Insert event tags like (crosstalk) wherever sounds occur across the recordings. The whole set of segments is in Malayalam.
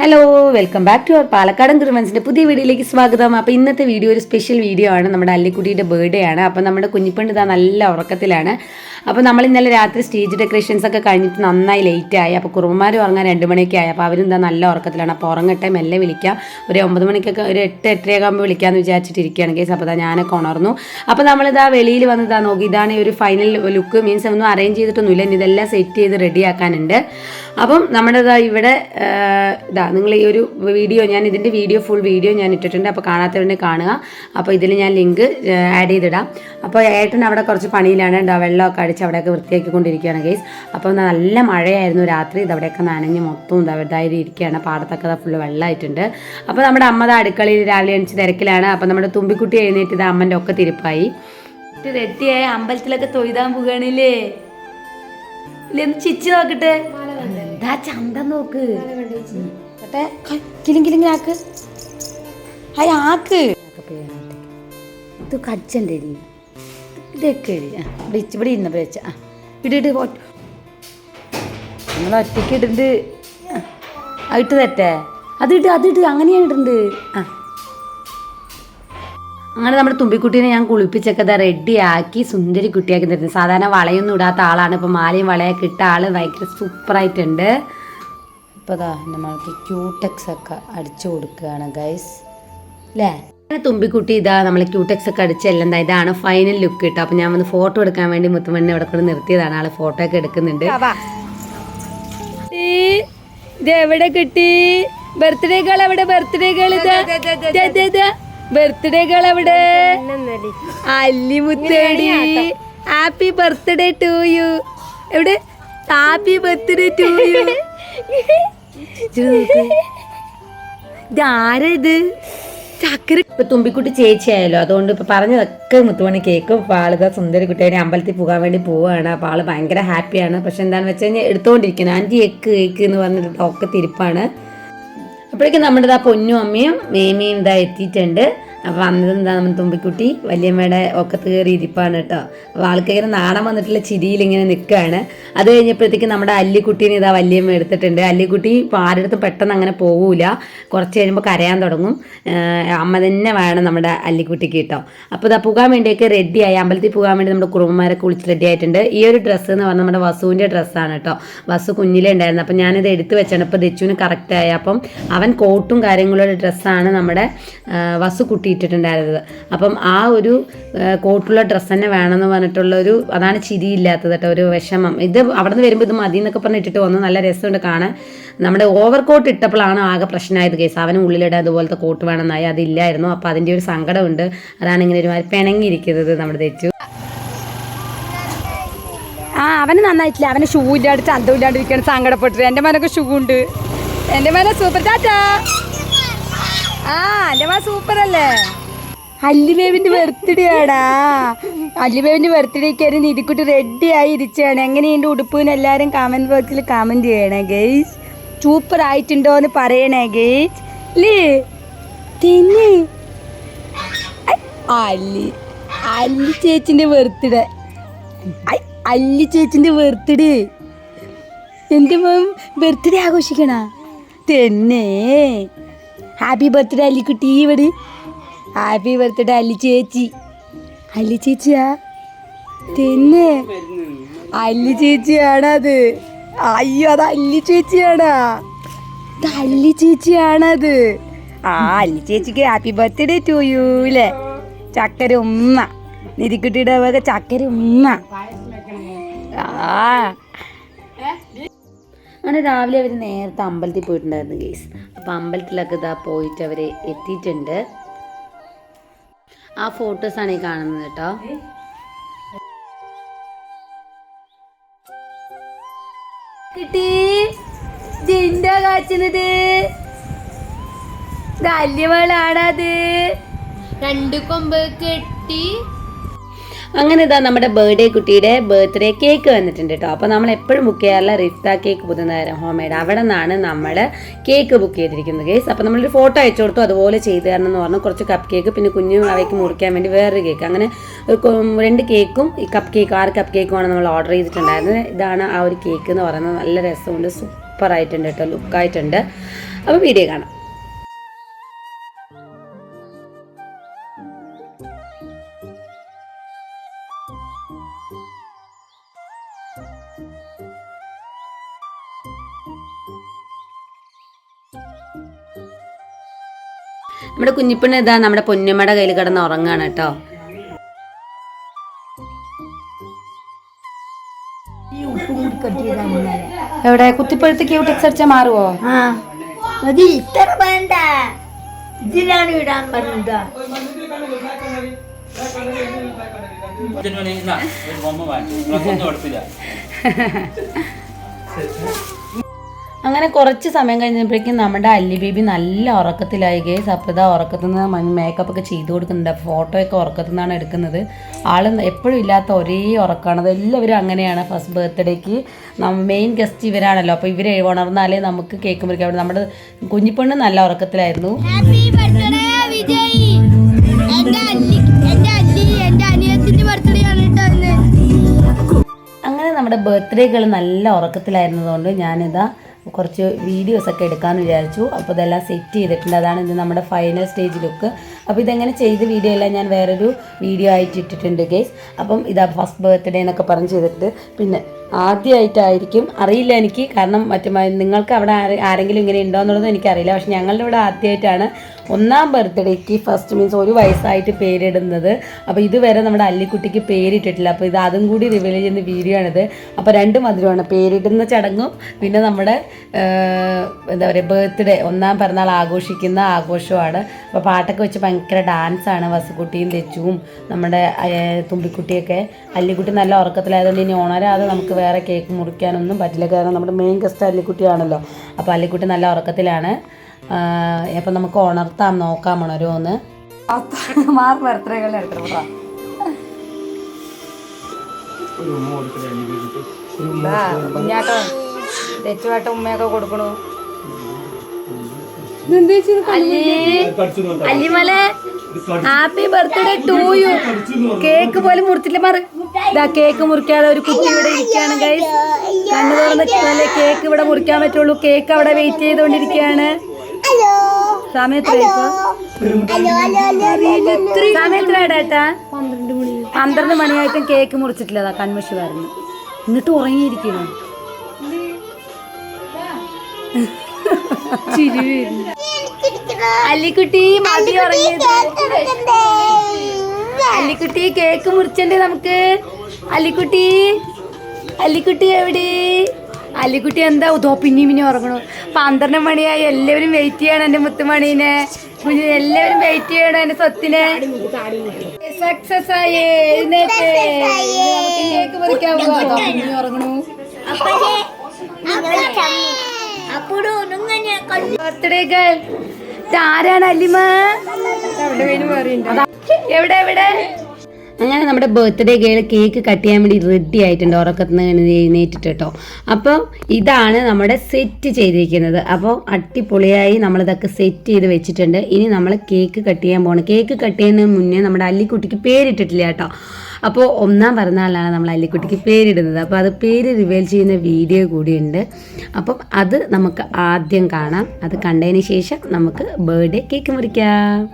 Hello welcome back to our പാലക്കാടൻ കുറുമൻസിന്റെ പുതിയ വീഡിയോയിലേക്ക് സ്വാഗതം. അപ്പോൾ ഇന്നത്തെ വീഡിയോ ഒരു സ്പെഷ്യൽ വീഡിയോ ആണ്. നമ്മുടെ അല്ലിക്കുട്ടിയുടെ ബർത്ത്ഡേ ആണ്. അപ്പോൾ നമ്മുടെ കുഞ്ഞിപ്പണ്ട് ഇതാ നല്ല ഉറക്കത്തിലാണ്. അപ്പോൾ നമ്മൾ ഇന്നലെ രാത്രി സ്റ്റേജ് ഡെക്കറേഷൻസ് ഒക്കെ കഴിഞ്ഞിട്ട് നന്നായി ലേറ്റ് ആയി. അപ്പോൾ കുറുമമാർ ഉറങ്ങാൻ രണ്ട് മണിയൊക്കെ ആയി. അപ്പോൾ അവരും എന്താ നല്ല ഉറക്കത്തിലാണ്. അപ്പോൾ ഉറങ്ങട്ടെ മെല്ലെ വിളിക്കാം. ഒരു ഒമ്പത് മണിക്കൊക്കെ ഒരു എട്ട് എട്ടരയാകുമ്പോൾ വിളിക്കാമെന്ന് വിചാരിച്ചിട്ട് ഇരിക്കുകയാണ് കേസ് അപ്പോൾ ഇതാ ഞാനൊക്കെ ഉണർന്നു. അപ്പോൾ നമ്മളിതാ വെളിയിൽ വന്നതാ നോക്കി. ഇതാണ് ഒരു ഫൈനൽ ലുക്ക് മീൻസ് ഒന്നും അറേഞ്ച് ചെയ്തിട്ടൊന്നുമില്ല. ഇനി ഇതെല്ലാം സെറ്റ് ചെയ്ത് റെഡിയാക്കാനുണ്ട് അപ്പം നമ്മുടെ ഇതാ ഇവിടെ ഇതാ നിങ്ങൾ ഈ ഒരു വീഡിയോ ഞാൻ ഇതിന്റെ വീഡിയോ ഫുൾ വീഡിയോ ഞാൻ ഇട്ടിട്ടുണ്ട്. അപ്പോൾ കാണാത്തവരുടെ കാണുക. അപ്പോൾ ഇതിൽ ഞാൻ ലിങ്ക് ആഡ് ചെയ്തിടാം. അപ്പോൾ ഏട്ടൻ അവിടെ കുറച്ച് പണിയിലാണ് ഉണ്ടാ വെള്ളമൊക്കെ അടിച്ച് അവിടെയൊക്കെ വൃത്തിയാക്കി കൊണ്ടിരിക്കുകയാണ് ഗെയ്സ് അപ്പോൾ നല്ല മഴയായിരുന്നു രാത്രി. ഇതവിടെയൊക്കെ നനഞ്ഞ് മൊത്തം ഇതായിട്ട് ഇതായി ഇരിക്കുകയാണ്. പാടത്തൊക്കെ ഫുള്ള് വെള്ളമായിട്ടുണ്ട്. അപ്പോൾ നമ്മുടെ അമ്മ അടുക്കളയിൽ രാവിലെ എണിച്ച് തിരക്കിലാണ്. അപ്പോൾ നമ്മുടെ തുമ്പിക്കുട്ടി എഴുന്നേറ്റ് ഇത് അമ്മന്റെ ഒക്കെ തിരുപ്പായി. റെഡിയായ അമ്പലത്തിലൊക്കെ തൊയ്താൻ പോവുകയാണില്ലേ? ചിച്ച് നോക്കട്ടെ. ചന്തം നോക്ക്. കേട്ടെ കിലും ആക്ക്. ഇത് കടിച്ചണ്ടേ ഇതൊക്കെ എഴുതി ആ ഇവിടെ ഇവിടെ ഇരുന്നപ്പോൾ വെച്ച. ആ ഇടിട്ട് നമ്മൾ ഒറ്റയ്ക്ക് ഇടുന്നുണ്ട് ആ, ഇട്ട് തെറ്റേ അതിട്ട് അതിട്ട് അങ്ങനെയാണ് ഇടുന്നത് ആ. അങ്ങനെ നമ്മുടെ തുമ്പിക്കുട്ടീനെ ഞാൻ കുളിപ്പിച്ചൊക്കെ ഇതാ റെഡിയാക്കി സുന്ദരി കുട്ടിയാക്കി തരുന്നത് സാധാരണ വളയൊന്നും ഇടാത്ത ആളാണ്. ഇപ്പോൾ മാലയും വളയൊക്കെ ഇട്ട ആൾ ഭയങ്കര സൂപ്പറായിട്ടുണ്ട് ഇപ്പോൾ ദാ നമ്മൾക്ക് ക്യൂടെക്സ് ഒക്കെ അടിച്ചു കൊടുക്കുകയാണ് ഗൈസ് അല്ലേ അങ്ങനെ തുമ്പിക്കുട്ടി ഇതാ നമ്മൾ ക്യൂടെക്സ് ഒക്കെ അടിച്ച് എല്ലാം ദാ ഇതാണ് ഫൈനൽ ലുക്ക് കിട്ടും അപ്പോൾ ഞാൻ വന്ന് ഫോട്ടോ എടുക്കാൻ വേണ്ടി മുത്തുമണ്ണി അവിടെ കൊണ്ട് നിർത്തിയതാണ്. ആൾ ഫോട്ടോ ഒക്കെ എടുക്കുന്നുണ്ട്. ഇത് എവിടെ കിട്ടി? ബർത്ത്ഡേ ഗേൾ എവിടെ? ബർത്ത്ഡേ ഗേൾ ബർത്ത്ഡേ ഗേൾ എവിടെ? അല്ലി മുത്തേടി. ഹാപ്പി ബർത്ത്ഡേ ടു യു എവിടെ? ഹാപ്പി ബർത്ത്ഡേ ടു യു ഇത് ആരാ ഇത്? ചക്കര ഇപ്പൊ തുമ്പിക്കുട്ടി ചേച്ചിയായല്ലോ. അതുകൊണ്ട് ഇപ്പൊ പറഞ്ഞതൊക്കെ മുത്തുമണി കേക്കും. അപ്പൊ ആളിതാ സുന്ദരി കുട്ടിയെ അമ്പലത്തിൽ പോകാൻ വേണ്ടി പോവാണ്. അപ്പൊ ആൾ ഭയങ്കര ഹാപ്പിയാണ്. പക്ഷെ എന്താണെന്ന് വെച്ച് കഴിഞ്ഞാൽ എടുത്തോണ്ടിരിക്കുന്നത് ആന്റി എക്ക് കേക്ക് എന്ന് പറഞ്ഞിട്ട് ഒക്കെ തിരിപ്പാണ്. അപ്പോഴേക്കും നമ്മുടെ ആ പൊന്നും അമ്മയും മേമയും ഇതാ എത്തിയിട്ടുണ്ട്. അപ്പോൾ അന്നതും എന്താ നമ്മുടെ തുമ്പിക്കുട്ടി വല്യമ്മയുടെ ഒക്കത്ത് കയറി ഇരിപ്പാണ് കേട്ടോ. അപ്പോൾ ആൾക്ക് ഇങ്ങനെ നാണം വന്നിട്ടുള്ള ചിരിയിൽ ഇങ്ങനെ നിൽക്കുകയാണ്. അത് കഴിഞ്ഞപ്പോഴത്തേക്ക് നമ്മുടെ അല്ലിക്കുട്ടീനെ ഇതാ വല്യമ്മ എടുത്തിട്ടുണ്ട്. അല്ലിക്കുട്ടി ഇപ്പോൾ ആരുടെ പെട്ടെന്ന് അങ്ങനെ പോകൂല കുറച്ച് കഴിയുമ്പോൾ കരയാൻ തുടങ്ങും. അമ്മ തന്നെ വേണം നമ്മുടെ അല്ലിക്കുട്ടിക്ക് കേട്ടോ. അപ്പോൾ ഇതാ പോകാൻ വേണ്ടിയൊക്കെ റെഡിയായി. അമ്പലത്തിൽ പോകാൻ വേണ്ടി നമ്മുടെ കുറുമ്പന്മാരൊക്കെ കുളിച്ച് റെഡി ആയിട്ടുണ്ട് ഈ ഒരു ഡ്രസ്സ് എന്ന് പറഞ്ഞാൽ നമ്മുടെ വസുവിന്റെ ഡ്രസ്സാണ് കേട്ടോ. വസു കുഞ്ഞിലേ ഉണ്ടായിരുന്നു. അപ്പോൾ ഞാനിത് എടുത്ത് വെച്ചാണ്. ഇപ്പോൾ ദച്ചുവിന് കറക്റ്റായി അപ്പം അവൻ കോട്ടും കാര്യങ്ങളുള്ള ഡ്രസ്സാണ് നമ്മുടെ വസു കുട്ടിയിട്ടിട്ടുണ്ടായിരുന്നത്. അപ്പം ആ ഒരു കോട്ടുള്ള ഡ്രസ്സ് തന്നെ വേണമെന്ന് പറഞ്ഞിട്ടുള്ള ഒരു അതാണ് ചിരിയില്ലാത്തത് കേട്ടോ ഒരു വിഷമം. ഇത് അവിടെ നിന്ന് വരുമ്പോൾ ഇത് മതി എന്നൊക്കെ പറഞ്ഞ് ഇട്ടിട്ട് വന്നു. നല്ല രസമുണ്ട് കാണാൻ. നമ്മുടെ ഓവർ കോട്ട് ഇട്ടപ്പോഴാണ് ആകെ പ്രശ്നമായത് കേസ്. അവന് ഉള്ളിലിടാൻ അതുപോലത്തെ കോട്ട് വേണമെന്നായി. അതില്ലായിരുന്നു. അപ്പോൾ അതിന്റെ ഒരു സങ്കടമുണ്ട്. അതാണ് ഇങ്ങനെ ഒരുമാതിരി പിണങ്ങിയിരിക്കുന്നത് നമ്മുടെ തെറ്റു. ആ അവന് നന്നായിട്ടില്ല. അവന് ഷൂ ഇല്ലാണ്ട് ചന്തം ഇല്ലാണ്ടിരിക്കുകയാണ് സങ്കടപ്പെട്ടിട്ട്. എന്റെ മനൊക്കെ ഷൂ ഉണ്ട്. എന്റെ മന സൂപ്പർ ടാറ്റാ ആ എന്റെ മേ സൂപ്പർ അല്ലേ അല്ലിബേബിന്റെ ബർത്ത്ഡേ ആടാ. അല്ലിബേബിന്റെ ബർത്ത്ഡേക്ക് ഒരു റെഡി ആയി ഇരിച്ചാണ് എങ്ങനെയുണ്ട് ഉടുപ്പിന് എല്ലാവരും കമന്റ് ബോക്സിൽ കമന്റ് ചെയ്യണേ ഗെയ്സ് സൂപ്പർ ആയിട്ടുണ്ടോ എന്ന് പറയണേ ഗെയ്സ് ലേ തിന്നെ. അല്ലി അല്ലി ചേച്ചിന്റെ ബർത്ത്ഡേ അല്ലി ചേച്ചിന്റെ ബർത്ത്ഡേ എന്റെ മോൻ ബർത്ത്ഡേ ആഘോഷിക്കണ. തന്നെ. ഹാപ്പി ബർത്ത്ഡേ അല്ലിക്കുട്ടി ഇവിടെ ഹാപ്പി ബർത്ത്ഡേ അല്ലി ചേച്ചി. അല്ലി ചേച്ചിയാ? തന്നെ. അല്ലി ചേച്ചിയാണത്. അയ്യോ അത് അല്ലി ചേച്ചിയാണാ അല്ലി ചേച്ചിയാണത്. ആ അല്ലി ചേച്ചിക്ക് ഹാപ്പി ബർത്ത്ഡേ ടു യു അല്ലേ ചക്കര ഉമ്മ. നിധിക്കുട്ടിയുടെ വക ചക്കര ഉമ്മ. ആ. അങ്ങനെ രാവിലെ അവർ നേരത്തെ അമ്പലത്തിൽ പോയിട്ടുണ്ടായിരുന്നു ഗേസ് അപ്പോൾ അമ്പലത്തിലൊക്കെ ഇതാ പോയിട്ട് അവർ എത്തിയിട്ടുണ്ട്. ആ ഫോട്ടോസാണ് ഈ കാണുന്നത് കേട്ടോ. കിട്ടി. ജിന്റെ കാച്ചുന്നത്. വല്യവളാണത് രണ്ട് കൊമ്പ് കെട്ടി. അങ്ങനെ ഇതാ നമ്മുടെ ബർത്ത്ഡേ കുട്ടിയുടെ ബർത്ത്ഡേ കേക്ക് വന്നിട്ടുണ്ട് കേട്ടോ അപ്പോൾ നമ്മൾ എപ്പോഴും ബുക്ക് ചെയ്യാറുള്ള Rifta cake Puthunagaram home made അവിടെ നിന്നാണ് നമ്മൾ കേക്ക് ബുക്ക് ചെയ്തിരിക്കുന്നത് കേസ് അപ്പോൾ നമ്മളൊരു ഫോട്ടോ അയച്ചു കൊടുത്തു. അതുപോലെ ചെയ്തു തരണം എന്ന് പറഞ്ഞു. കുറച്ച് കപ്പ് കേക്ക് പിന്നെ കുഞ്ഞു അവയ്ക്ക് മുറിക്കാൻ വേണ്ടി വേറൊരു കേക്ക് അങ്ങനെ രണ്ട് കേക്കും ഈ കപ്പ് കേക്ക് ആറ് കപ്പ് കേക്കുമാണ് നമ്മൾ ഓർഡർ ചെയ്തിട്ടുണ്ടായിരുന്നത്. ഇതാണ് ആ ഒരു കേക്ക് എന്ന് പറയുന്നത്. നല്ല രസമുണ്ട്. സൂപ്പറായിട്ടുണ്ട് കേട്ടോ ലുക്കായിട്ടുണ്ട് അപ്പോൾ വീഡിയോ കാണാം. നമ്മുടെ കുഞ്ഞിപ്പണ്ണ ഇതാ നമ്മുടെ പൊന്നമ്മയുടെ കയ്യിൽ കിടന്ന് ഉറങ്ങാണ് കേട്ടോ. എവിടെ? കുത്തിപ്പഴുത്ത് ക്യൂട്ടിക്സ് അടിച്ചാൽ മാറുവോ? അത് ഇത്ര വേണ്ട. ഇതിലാണ് ഇടാൻ പറഞ്ഞത്. ബൊമ്മ വാങ്ങി. നിങ്ങൾക്കൊന്നും കുഴപ്പമില്ല (laughs) അങ്ങനെ കുറച്ച് സമയം കഴിഞ്ഞപ്പോഴേക്കും നമ്മുടെ അല്ലി ബേബി നല്ല ഉറക്കത്തിലായി. ഗേസ് അപ്പോൾ ഇതാ ഉറക്കത്തിൽ നിന്ന് മേക്കപ്പ് ഒക്കെ ചെയ്ത് കൊടുക്കുന്നുണ്ട്. ഫോട്ടോ ഒക്കെ ഉറക്കത്തിൽ നിന്നാണ് എടുക്കുന്നത്. ആൾ എപ്പോഴും ഇല്ലാത്ത ഒരേ ഉറക്കമാണ് അത് എല്ലാവരും അങ്ങനെയാണ് ഫസ്റ്റ് ബർത്ത്ഡേക്ക് മെയിൻ ഗസ്റ്റ് ഇവരാണല്ലോ. അപ്പോൾ ഇവരെ ഉണർന്നാലേ നമുക്ക് കേക്ക് മുറിക്കാൻ പറ്റും നമ്മുടെ കുഞ്ഞിപ്പെണ്ണ് നല്ല ഉറക്കത്തിലായിരുന്നു. അങ്ങനെ നമ്മുടെ ബർത്ത്ഡേകൾ നല്ല ഉറക്കത്തിലായിരുന്നതുകൊണ്ട് ഞാനിതാ കുറച്ച് വീഡിയോസ് ഒക്കെ എടുക്കാമെന്ന് വിചാരിച്ചു. അപ്പോൾ ഇതെല്ലാം സെറ്റ് ചെയ്തിട്ടുണ്ട്. അതാണ് ഇത് നമ്മുടെ ഫൈനൽ സ്റ്റേജ് ലുക്ക് അപ്പോൾ ഇതെങ്ങനെ ചെയ്ത വീഡിയോ എല്ലാം ഞാൻ വേറൊരു വീഡിയോ ആയിട്ട് ഇട്ടിട്ടുണ്ട് ഗേസ് അപ്പം ഇതാ ഫസ്റ്റ് ബർത്ത്ഡേ എന്നൊക്കെ പറഞ്ഞ് ചെയ്തിട്ട് പിന്നെ ആദ്യമായിട്ടായിരിക്കും അറിയില്ല എനിക്ക്. കാരണം മറ്റു നിങ്ങൾക്ക് അവിടെ ആരെങ്കിലും ഇങ്ങനെ ഉണ്ടോ എന്നുള്ളത് എനിക്കറിയില്ല. പക്ഷെ ഞങ്ങളുടെ ഇവിടെ ആദ്യമായിട്ടാണ് ഒന്നാം ബർത്ത്ഡേക്ക് ഫസ്റ്റ് മീൻസ് ഒരു വയസ്സായിട്ട് പേരിടുന്നത്. അപ്പോൾ ഇതുവരെ നമ്മുടെ അല്ലിക്കുട്ടിക്ക് പേരിട്ടിട്ടില്ല. അപ്പോൾ ഇത് അതും കൂടി റിവീൽ ചെയ്യുന്ന വീഡിയോ ആണിത്. അപ്പോൾ രണ്ട് മധുരമാണ്. പേരിടുന്ന ചടങ്ങും പിന്നെ നമ്മുടെ എന്താ പറയുക ബർത്ത്ഡേ ഒന്നാം പിറന്നാൾ ആഘോഷിക്കുന്ന ആഘോഷമാണ് അപ്പോൾ പാട്ടൊക്കെ വെച്ച് ഭയങ്കര ഡാൻസാണ് വസുക്കുട്ടിയും തെച്ചുവും നമ്മുടെ തുമ്പിക്കുട്ടിയൊക്കെ. അല്ലിക്കുട്ടി നല്ല ഉറക്കത്തിലായതുകൊണ്ട് ഇനി ഉണരാതെ നമുക്ക് വേറെ കേക്ക് മുറിക്കാനൊന്നും പറ്റില്ല. കാരണം നമ്മുടെ മെയിൻ ഗസ്റ്റ് അല്ലിക്കുട്ടിയാണല്ലോ. അപ്പോൾ അല്ലിക്കുട്ടി നല്ല ഉറക്കത്തിലാണ്. അപ്പം നമുക്ക് ഉണർത്താം നോക്കാം ഉണരുമോന്ന് മാർക്ക് ബർത്ത്ഡേകളിൽ എടുത്തിട്ട് കുഞ്ഞാട്ടോ തെച്ചുവാട്ട ഉമ്മയൊക്കെ കൊടുക്കണു. അല്ലിമലെ happy birthday to you cake പോലും മുറിച്ചില്ല. മാറി ഇതാ കേക്ക് മുറിക്കാതെ ഒരു കുട്ടി ഇവിടെ ഇരിക്കുകയാണ് ഗൈസ് കണ്ണു തുറന്നിട്ടല്ലേ കേക്ക് ഇവിടെ മുറിക്കാൻ പറ്റുള്ളൂ. കേക്ക് അവിടെ വെയിറ്റ് ചെയ്തുകൊണ്ടിരിക്കുകയാണ്. സമയത്രേട്ടാ പന്ത്രണ്ട് മണിയായിട്ടും കേക്ക് മുറിച്ചിട്ടില്ല അതാ കൺമഷി വരുന്നു എന്നിട്ട് ഉറങ്ങിയിരിക്കുന്നു അല്ലിക്കുട്ടി മതി ഉറങ്ങിയത്. അല്ലിക്കുട്ടി കേക്ക് മുറിച്ചണ്ടേ നമുക്ക്. അല്ലിക്കുട്ടി അല്ലിക്കുട്ടി എവിടെ? അല്ലിക്കുട്ടി എന്താ? ഉദോ പിന്നെ പിന്നെ ഉറങ്ങണു. പന്ത്രണ്ട് മണിയായി. എല്ലാവരും വെയിറ്റ് ചെയ്യണം എന്റെ മുത്തുമണീനെ എല്ലാവരും വെയിറ്റ് ചെയ്യണം എന്റെ സ്വത്തിനെ. സക്സസ് ആയി. എഴുന്നേറ്റ്. കേക്ക് മുറിക്കാൻ ഉറങ്ങണു ബർത്ത്ഡേ ഗേൾ അല്ലിമ എവിടെ എവിടെ? അങ്ങനെ നമ്മുടെ ബർത്ത്ഡേ ഗേൾ കേക്ക് കട്ട് ചെയ്യാൻ വേണ്ടി റെഡി ആയിട്ടുണ്ട്. ഉറക്കത്തിൽ നിന്ന് എഴുന്നേറ്റിട്ട് കേട്ടോ അപ്പം ഇതാണ് നമ്മുടെ സെറ്റ് ചെയ്തിരിക്കുന്നത്. അപ്പോൾ അടിപൊളിയായി നമ്മളിതൊക്കെ സെറ്റ് ചെയ്ത് വെച്ചിട്ടുണ്ട്. ഇനി നമ്മൾ കേക്ക് കട്ട് ചെയ്യാൻ പോകണം കേക്ക് കട്ട് ചെയ്യുന്നതിന് മുന്നേ നമ്മുടെ അല്ലിക്കുട്ടിക്ക് പേരിട്ടിട്ടില്ല കേട്ടോ അപ്പോൾ ഒന്നാം പിറന്നാളാണ് നമ്മൾ അല്ലിക്കുട്ടിക്ക് പേരിടുന്നത്. അപ്പോൾ അത് പേര് റിവീൽ ചെയ്യുന്ന വീഡിയോ കൂടിയുണ്ട്. അപ്പം അത് നമുക്ക് ആദ്യം കാണാം. അത് കണ്ടതിന് ശേഷം നമുക്ക് ബർത്ത്ഡേ കേക്ക് മുറിക്കാം.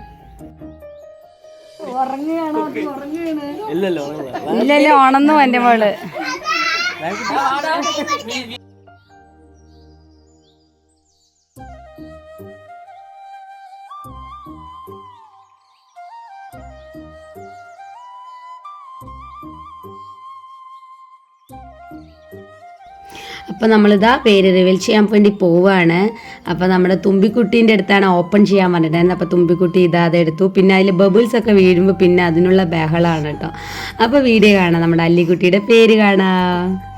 ഇല്ലല്ലോ ഉണന്നു എന്റെ മോൾ. അപ്പോൾ നമ്മളിതാ പേര് റിവീൽ ചെയ്യാൻ വേണ്ടി പോവുകയാണ് അപ്പോൾ നമ്മുടെ തുമ്പിക്കുട്ടീന്റെ അടുത്താണ് ഓപ്പൺ ചെയ്യാൻ പറഞ്ഞിട്ടുണ്ടായിരുന്നത്. അപ്പോൾ തുമ്പിക്കുട്ടി ഇതാ അതെടുത്തു പിന്നെ അതിൽ ബബിൾസ് ഒക്കെ വീഴുമ്പോൾ പിന്നെ അതിനുള്ള ബഹളമാണ് കേട്ടോ. അപ്പോൾ വീഡിയോ കാണാം. നമ്മുടെ അല്ലിക്കുട്ടിയുടെ പേര് കാണാം.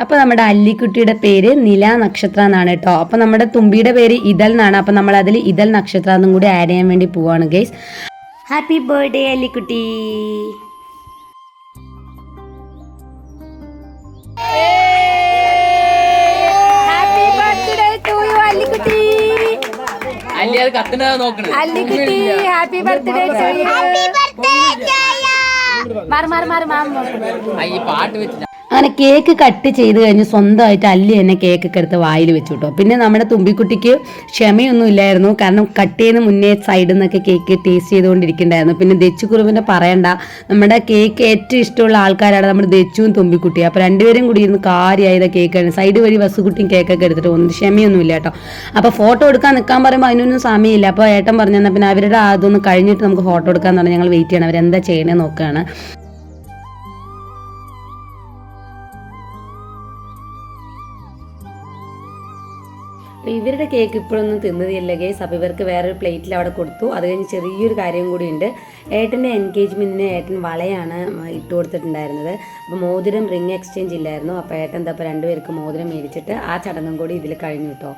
അപ്പോൾ നമ്മുടെ അല്ലിക്കുട്ടിയുടെ പേര് നില നക്ഷത്ര എന്നാണ് കേട്ടോ. അപ്പോൾ നമ്മുടെ തുമ്പിയുടെ പേര് ഇതൽ എന്നാണ്. അപ്പോൾ നമ്മൾ അതിൽ ഇതൽ നക്ഷത്ര എന്നും കൂടി ആഡ് ചെയ്യാൻ വേണ്ടി പോവാണ് ഗൈസ് ഹാപ്പി ബർത്ത്ഡേ അല്ലിക്കുട്ടി. ഹാപ്പി ബർത്ത്ഡേ ഹാപ്പി ബർത്ത്ഡേ മാറി മാറി മാറി മാറി പാട്ട് വെച്ചിട്ട് അങ്ങനെ കേക്ക് കട്ട് ചെയ്ത് കഴിഞ്ഞ് സ്വന്തമായിട്ട് അല്ലി തന്നെ കേക്ക് ഒക്കെ എടുത്ത് വായിൽ വെച്ചു കേട്ടോ. പിന്നെ നമ്മുടെ തുമ്പിക്കുട്ടിക്ക് ക്ഷമയൊന്നും ഇല്ലായിരുന്നു. കാരണം കട്ട് ചെയ്യുന്ന മുന്നേ സൈഡിൽ നിന്നൊക്കെ കേക്ക് ടേസ്റ്റ് ചെയ്തുകൊണ്ടിരിക്കുന്നുണ്ടായിരുന്നു. പിന്നെ ദച്ചു കുറുവിന്റെ പറയണ്ട. നമ്മുടെ കേക്ക് ഏറ്റവും ഇഷ്ടമുള്ള ആൾക്കാരാണ് നമ്മുടെ ദച്ചുവും തുമ്പിക്കുട്ടി അപ്പോൾ രണ്ടുപേരും കൂടി ഇരുന്ന് കാര്യമായത് കേക്കാണ് സൈഡ് വഴി വസുകുട്ടിയും കേക്കൊക്കെ എടുത്തിട്ട് ഒന്നും ക്ഷമയൊന്നും ഇല്ല കേട്ടോ. അപ്പോൾ ഫോട്ടോ എടുക്കാൻ നിൽക്കാൻ പറയുമ്പോൾ അതിനൊന്നും സമയമില്ല. അപ്പോൾ ഏട്ടൻ പറഞ്ഞു പിന്നെ അവരുടെ അതൊന്ന് കഴിഞ്ഞിട്ട് നമുക്ക് ഫോട്ടോ എടുക്കാൻ പറഞ്ഞാൽ ഞങ്ങൾ വെയിറ്റ് ചെയ്യണം. അവരെന്താ ചെയ്യണേ നോക്കുകയാണ് അപ്പോൾ ഇവരുടെ കേക്ക് ഇപ്പോഴൊന്നും തിന്നതില്ല ഗേസ് അപ്പോൾ ഇവർക്ക് വേറൊരു പ്ലേറ്റിൽ അവിടെ കൊടുത്തു. അത് കഴിഞ്ഞ് ചെറിയൊരു കാര്യം കൂടിയുണ്ട്. ഏട്ടന്റെ എൻഗേജ്മെന്റിന് ഏട്ടൻ വളയാണ് ഇട്ട് കൊടുത്തിട്ടുണ്ടായിരുന്നത്. അപ്പോൾ മോതിരം റിംഗ് എക്സ്ചേഞ്ച് ഇല്ലായിരുന്നു. അപ്പോൾ ഏട്ടൻ എന്താ ഇപ്പോൾ രണ്ടുപേർക്ക് മോതിരം മേടിച്ചിട്ട് ആ ചടങ്ങും കൂടി ഇതിൽ കഴിഞ്ഞു കേട്ടോ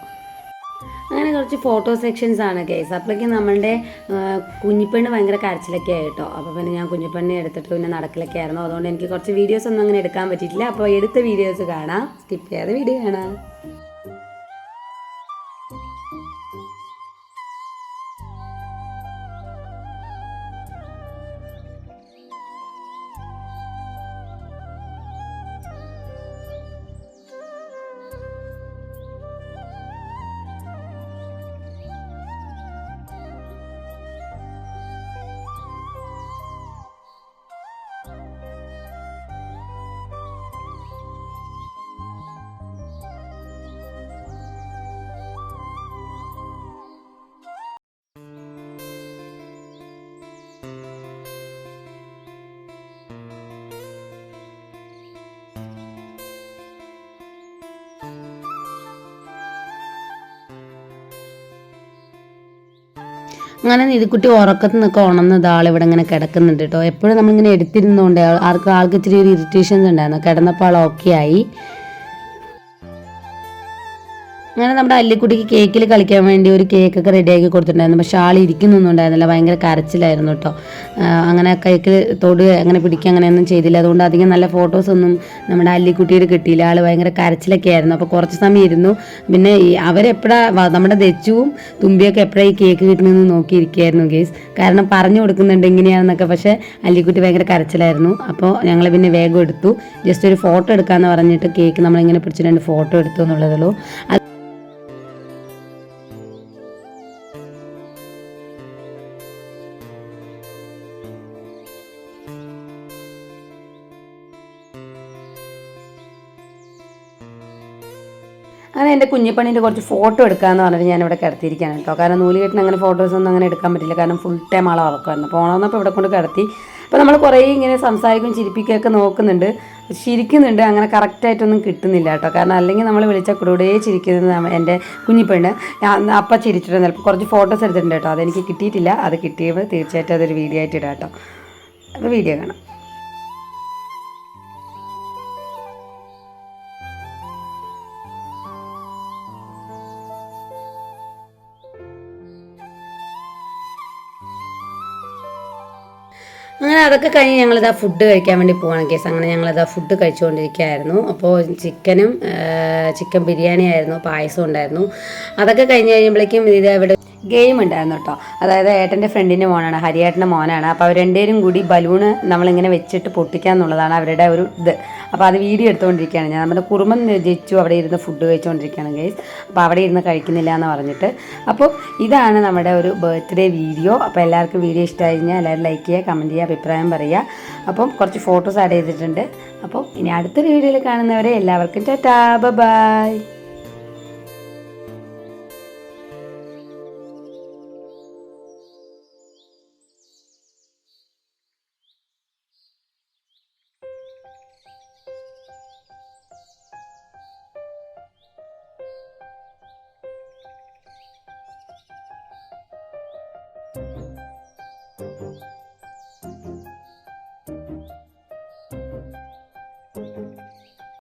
അങ്ങനെ കുറച്ച് ഫോട്ടോ സെക്ഷൻസ് ആണ് കേസ് അപ്പോഴേക്കും നമ്മളുടെ കുഞ്ഞിപ്പെണ്ണ് ഭയങ്കര കരച്ചിലൊക്കെ ആയിട്ടോ അപ്പോൾ പിന്നെ ഞാൻ കുഞ്ഞിപ്പെണ്ണി എടുത്തിട്ട് പിന്നെ നടക്കലൊക്കെ ആയിരുന്നു. അതുകൊണ്ട് എനിക്ക് കുറച്ച് വീഡിയോസ് ഒന്നും അങ്ങനെ എടുക്കാൻ പറ്റിയിട്ടില്ല. അപ്പോൾ എടുത്ത വീഡിയോസ് കാണാം. സ്കിപ്പ് ചെയ്യാതെ വീഡിയോ കാണാം. അങ്ങനെ നിധിക്കുട്ടി ഉറക്കത്തിൽ നിന്നൊക്കെ ഉണർന്നത് ഇവിടെ ഇങ്ങനെ കിടക്കുന്നുണ്ട് കേട്ടോ. എപ്പോഴും നമ്മളിങ്ങനെ എടുത്തിരുന്നതുകൊണ്ട് ആൾക്ക് ആൾക്ക് ഇച്ചിരി ഒരു ഇറിറ്റേഷൻസ് ഉണ്ടായിരുന്നു. കിടന്നപ്പോൾ ആൾ ഓക്കെ ആയി. അങ്ങനെ നമ്മുടെ അല്ലിക്കുട്ടിക്ക് കേക്കിൽ കളിക്കാൻ വേണ്ടി ഒരു കേക്കൊക്കെ റെഡിയാക്കി കൊടുത്തിട്ടുണ്ടായിരുന്നു. പക്ഷെ ആൾ ഇരിക്കുന്നൊന്നുണ്ടായിരുന്നില്ല ഭയങ്കര കരച്ചിലായിരുന്നു കേട്ടോ. അങ്ങനെ കേക്കിൽ തൊടുക അങ്ങനെ പിടിക്കുക അങ്ങനെയൊന്നും ചെയ്തില്ല. അതുകൊണ്ട് അധികം നല്ല ഫോട്ടോസ് ഒന്നും നമ്മുടെ അല്ലിക്കുട്ടിയുടെ കിട്ടിയില്ല. ആൾ ഭയങ്കര കരച്ചിലൊക്കെ ആയിരുന്നു. അപ്പോൾ കുറച്ച് സമയം ഇരുന്നു. പിന്നെ അവരെപ്പോഴാ നമ്മുടെ ദച്ചുവും തുമ്പിയൊക്കെ എപ്പോഴാണ് ഈ കേക്ക് കിട്ടണമെന്ന് നോക്കിയിരിക്കുകയായിരുന്നു ഗേസ്. കാരണം പറഞ്ഞു കൊടുക്കുന്നുണ്ട് ഇങ്ങനെയാണെന്നൊക്കെ. പക്ഷേ അല്ലിക്കുട്ടി ഭയങ്കര കരച്ചിലായിരുന്നു. അപ്പോൾ ഞങ്ങൾ പിന്നെ വേഗം എടുത്തു. ജസ്റ്റ് ഒരു ഫോട്ടോ എടുക്കാമെന്ന് പറഞ്ഞിട്ട് കേക്ക് നമ്മളിങ്ങനെ പിടിച്ചിട്ടുണ്ട് ഫോട്ടോ എടുത്തു എന്നുള്ളതുള്ളൂ അങ്ങനെ എന്റെ കുഞ്ഞിപ്പണീന്റെ കുറച്ച് ഫോട്ടോ എടുക്കാമെന്ന് പറഞ്ഞിട്ട് ഞാൻ ഇവിടെ കിടത്തിയിരിക്കുകയാണ് കേട്ടോ. കാരണം നൂലുകെട്ടിന് അങ്ങനെ ഫോട്ടോസ് ഒന്നും അങ്ങനെ എടുക്കാൻ പറ്റില്ല. കാരണം ഫുൾ ടൈം ആളെ വളക്കുമായിരുന്നു പോണമെന്നപ്പോൾ ഇവിടെ കൊണ്ട് കിടത്തി. അപ്പോൾ നമ്മൾ കുറേ ഇങ്ങനെ സംസാരിക്കും ചിരിപ്പിക്കുകയൊക്കെ നോക്കുന്നുണ്ട്. ചിരിക്കുന്നുണ്ട്. അങ്ങനെ കറക്റ്റായിട്ടൊന്നും കിട്ടുന്നില്ല കേട്ടോ. കാരണം അല്ലെങ്കിൽ നമ്മൾ വിളിച്ചാൽ കൂടെ ചിരിക്കുന്നത് എന്റെ കുഞ്ഞിപ്പെണ്ണ് അപ്പം ചിരിച്ചിട്ടുണ്ട് ചിലപ്പോൾ കുറച്ച് ഫോട്ടോസ് എടുത്തിട്ടുണ്ട് കേട്ടോ. അതെനിക്ക് കിട്ടിയിട്ടില്ല. അത് കിട്ടിയപ്പോൾ തീർച്ചയായിട്ടും അതൊരു വീഡിയോ ആയിട്ട് ഇടാം കേട്ടോ. അപ്പോൾ വീഡിയോ കാണാം. അതൊക്കെ കഴിഞ്ഞ് ഞങ്ങളിതാ ഫുഡ് കഴിക്കാൻ വേണ്ടി പോവാണ് കേസ് അങ്ങനെ ഞങ്ങളിതാ ഫുഡ് കഴിച്ചുകൊണ്ടിരിക്കുകയായിരുന്നു. അപ്പോൾ ചിക്കനും ചിക്കൻ ബിരിയാണി ആയിരുന്നു പായസം ഉണ്ടായിരുന്നു. അതൊക്കെ കഴിഞ്ഞ് കഴിയുമ്പോഴേക്കും ഇത് ഇവിടെ ഗെയിം ഉണ്ടായിരുന്നു കേട്ടോ. അതായത് ഏട്ടന്റെ ഫ്രണ്ടിന്റെ മോനാണ് ഹരിയേട്ടന്റെ മോനാണ്. അപ്പോൾ അവർ രണ്ടുപേരും കൂടി ബലൂണ് നമ്മളിങ്ങനെ വെച്ചിട്ട് പൊട്ടിക്കുക എന്നുള്ളതാണ് അവരുടെ ഒരു ഇത്. അപ്പോൾ അത് വീഡിയോ എടുത്തുകൊണ്ടിരിക്കുകയാണ്. ഞാൻ നമ്മുടെ കുറുമൻ ജയിച്ചു അവിടെ ഇരുന്ന് ഫുഡ് കഴിച്ചുകൊണ്ടിരിക്കുകയാണ് ഗൈസ് അപ്പോൾ അവിടെ ഇരുന്ന് കഴിക്കുന്നില്ല എന്ന് പറഞ്ഞിട്ട്. അപ്പോൾ ഇതാണ് നമ്മുടെ ഒരു ബർത്ത്ഡേ വീഡിയോ അപ്പോൾ എല്ലാവർക്കും വീഡിയോ ഇഷ്ടമായി കഴിഞ്ഞാൽ എല്ലാവരും ലൈക്ക് ചെയ്യുക കമന്റ് ചെയ്യുക അഭിപ്രായം പറയുക. അപ്പം കുറച്ച് ഫോട്ടോസ് ആഡ് ചെയ്തിട്ടുണ്ട്. അപ്പോൾ ഇനി അടുത്തൊരു വീഡിയോയിൽ കാണുന്നവരെ എല്ലാവർക്കും ടാറ്റാ ബൈ